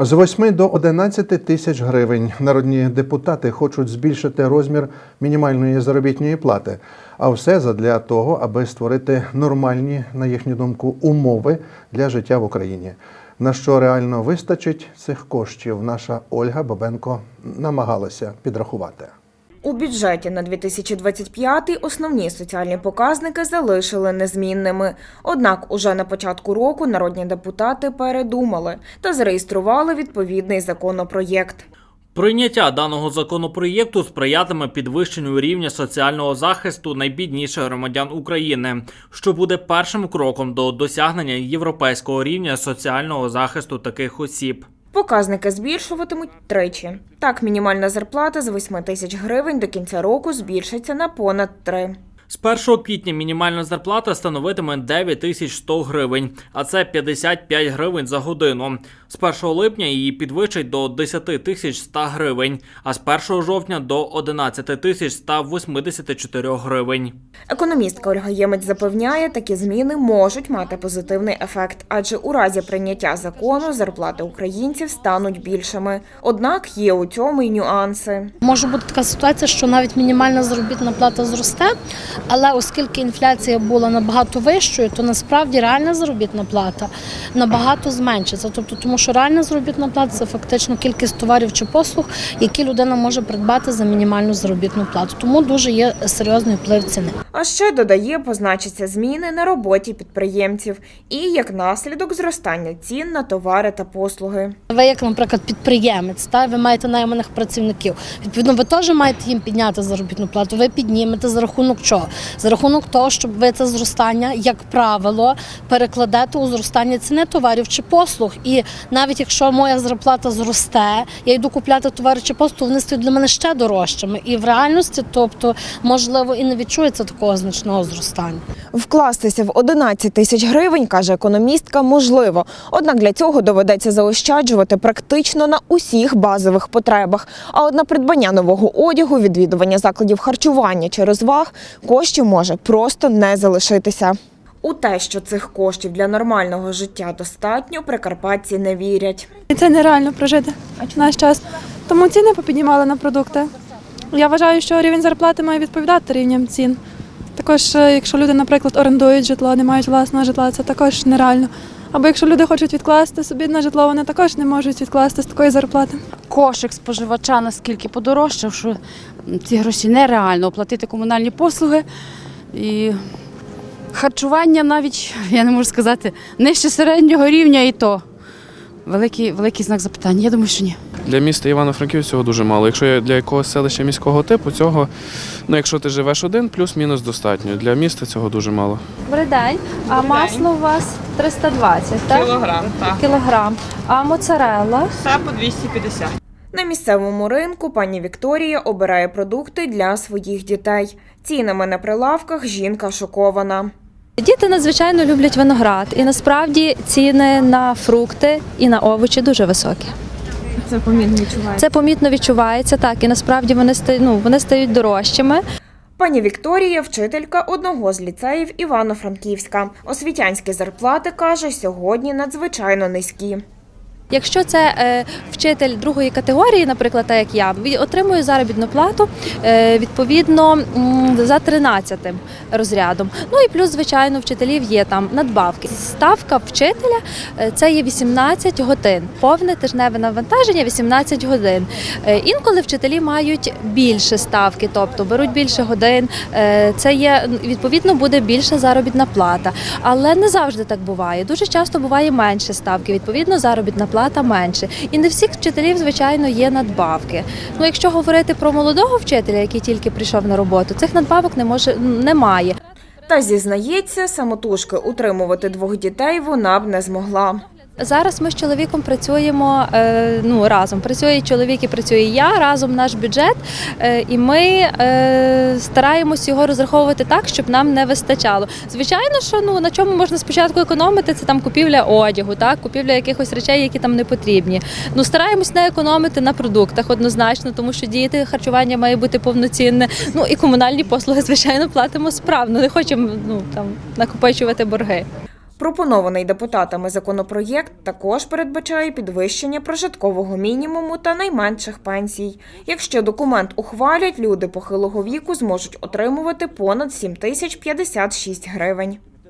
З 8 до 11 тисяч гривень народні депутати хочуть збільшити розмір мінімальної заробітної плати. А все задля того, аби створити нормальні, на їхню думку, умови для життя в Україні. На що реально вистачить цих коштів, наша Ольга Бабенко намагалася підрахувати. У бюджеті на 2025 основні соціальні показники залишили незмінними. Однак уже на початку року народні депутати передумали та зареєстрували відповідний законопроєкт. Прийняття даного законопроєкту сприятиме підвищенню рівня соціального захисту найбідніших громадян України, що буде першим кроком до досягнення європейського рівня соціального захисту таких осіб. Показники збільшуватимуть тричі. Так, мінімальна зарплата з 8 тисяч гривень до кінця року збільшиться на понад 3. З 1 квітня мінімальна зарплата становитиме 9100 гривень, а це 55 гривень за годину. З 1 липня її підвищать до 10 100 гривень, а з 1 жовтня до 11 184 гривень. Економістка Ольга Ємець запевняє, такі зміни можуть мати позитивний ефект, адже у разі прийняття закону зарплати українців стануть більшими. Однак є у цьому й нюанси. Може бути така ситуація, що навіть мінімальна заробітна плата зросте, але оскільки інфляція була набагато вищою, то насправді реальна заробітна плата набагато зменшиться. Тобто, тому що реальна заробітна плата це фактично кількість товарів чи послуг, які людина може придбати за мінімальну заробітну плату. Тому дуже є серйозний вплив ціни. А ще додає, позначаться зміни на роботі підприємців і як наслідок зростання цін на товари та послуги. Ви, як, наприклад, підприємець, та ви маєте найманих працівників. Відповідно, ви теж маєте їм підняти заробітну плату. Ви піднімете за рахунок чого? За рахунок того, щоб ви це зростання, як правило, перекладете у зростання ціни товарів чи послуг. І навіть якщо моя зарплата зросте, я йду купляти товари чи послуги, вони стають для мене ще дорожчими. І в реальності, тобто, можливо, і не відчується такого значного зростання. Вкластися в 11 тисяч гривень, каже економістка, можливо. Однак для цього доведеться заощаджувати практично на усіх базових потребах. А от на придбання нового одягу, відвідування закладів харчування чи розваг коштів може просто не залишитися. У те, що цих коштів для нормального життя достатньо, прикарпатці не вірять. Це нереально прожити в наш час. Тому ціни попіднімали на продукти. Я вважаю, що рівень зарплати має відповідати рівням цін. Також, е, якщо люди, наприклад, орендують житло, не мають власного житла, це також нереально. Або якщо люди хочуть відкласти собі на житло, вони також не можуть відкласти з такої зарплати. кошик споживача наскільки подорожчав, що ці гроші нереально оплатити комунальні послуги. І харчування навіть, я не можу сказати, нижче середнього рівня і то. Великий, великий знак запитання. Я думаю, що ні. Для міста Івано-Франківськ цього дуже мало. Якщо для якогось селища міського типу, цього, ну якщо ти живеш один, плюс-мінус достатньо. Для міста цього дуже мало. Добрий день. А масло у вас 320, так? Кілограм, так. Кілограм. А моцарелла? Це по 250. На місцевому ринку пані Вікторія обирає продукти для своїх дітей. Цінами на прилавках жінка шокована. Діти надзвичайно люблять виноград, і насправді ціни на фрукти і на овочі дуже високі. Це помітно відчувається. Це помітно відчувається так, і насправді вони стають, ну, вони стають дорожчими. Пані Вікторія вчителька одного з ліцеїв Івано-Франківська. Освітянські зарплати каже, сьогодні надзвичайно низькі. Якщо це е, вчитель другої категорії, наприклад, так як я, отримує заробітну плату е, відповідно за 13 розрядом. Ну і плюс, звичайно, вчителів є там надбавки. Ставка вчителя е, це є 18 годин, повне тижневе навантаження 18 годин. Інколи вчителі мають більше ставки, тобто беруть більше годин. Це є відповідно буде більша заробітна плата. Але не завжди так буває. Дуже часто буває менше ставки, відповідно, заробітна плата менше. І не всіх вчителів, звичайно, є надбавки. Ну, якщо говорити про молодого вчителя, який тільки прийшов на роботу, цих надбавок не може немає. Та зізнається, самотужки утримувати двох дітей вона б не змогла. Зараз ми з чоловіком працюємо е, ну, разом. Працює чоловік і працює я, разом наш бюджет, е, і ми е, стараємось його розраховувати так, щоб нам не вистачало. Звичайно, що ну на чому можна спочатку економити, це там купівля одягу, так, купівля якихось речей, які там не потрібні. Ну стараємось не економити на продуктах однозначно, тому що діяти харчування має бути повноцінне. Ну і комунальні послуги, звичайно, платимо справно. Не хочемо ну там накопичувати борги. Пропонований депутатами законопроєкт також передбачає підвищення прожиткового мінімуму та найменших пенсій. Якщо документ ухвалять, люди похилого віку зможуть отримувати понад 7 тисяч 56 гривень.